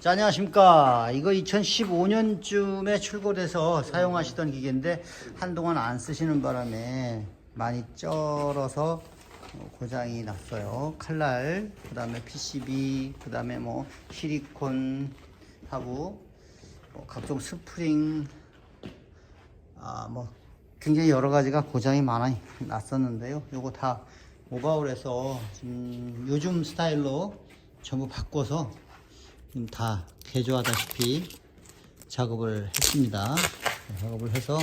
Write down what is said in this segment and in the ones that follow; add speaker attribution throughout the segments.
Speaker 1: 자, 안녕하십니까. 이거 2015년쯤에 출고돼서 사용하시던 기계인데 한동안 안 쓰시는 바람에 많이 쩔어서 어, 고장이 났어요. 칼날, 그 다음에 PCB, 그 다음에 뭐 실리콘 하고 뭐 각종 스프링, 아, 뭐 굉장히 여러 가지가 고장이 많이 났었는데요. 요거 다 지금 요즘 스타일로 전부 바꿔서 다 개조하다시피 작업을 했습니다. 네, 작업을 해서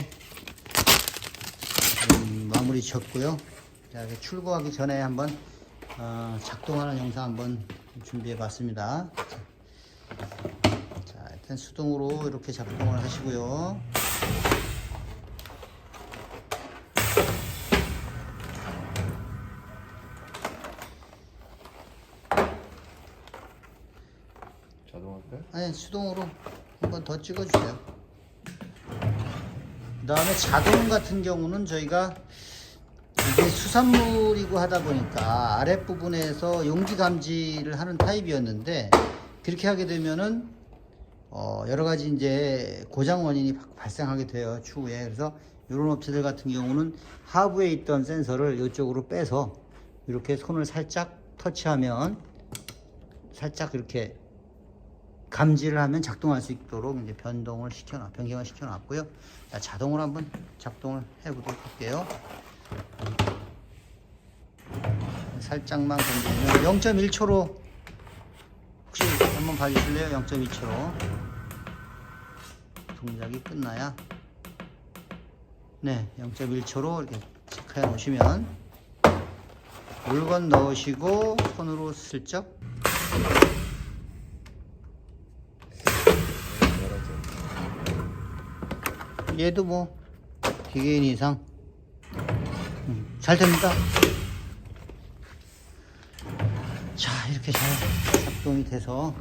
Speaker 1: 지금 마무리 졌고요. 자, 출고하기 전에 한번 어, 작동하는 영상 한번 준비해 봤습니다. 자, 일단 수동으로 이렇게 작동을 하시고요.
Speaker 2: 자동할까요?
Speaker 1: 아니 수동으로 한 번 더 찍어주세요. 그 다음에 자동 같은 경우는 저희가 이게 수산물이고 하다 보니까 아랫부분에서 용기 감지를 하는 타입이었는데 그렇게 하게 되면은 어 여러 가지 이제 고장 원인이 바- 발생하게 돼요 추후에 그래서 이런 업체들 같은 경우는 하부에 있던 센서를 이쪽으로 빼서 이렇게 손을 살짝 터치하면 살짝 이렇게 감지를 하면 작동할 수 있도록 이제 변동을 시켜놔 변경을 시켜놨고요. 자, 자동으로 한번 작동을 해보도록 할게요. 살짝만 건드리면 0.1초로 혹시 한번 봐주실래요? 0.1초로 동작이 끝나야 네 0.1초로 이렇게 체크해 놓으시면 물건 넣으시고 손으로 슬쩍 얘도 뭐 기계인 이상 음, 잘 됩니다. 자 이렇게 잘 작동이 돼서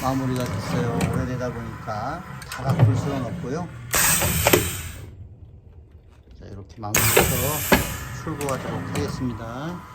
Speaker 1: 마무리가 됐어요. 오래되다 보니까 다 바꿀 수는 없고요. 자 이렇게 마무리해서 출고하도록 하겠습니다.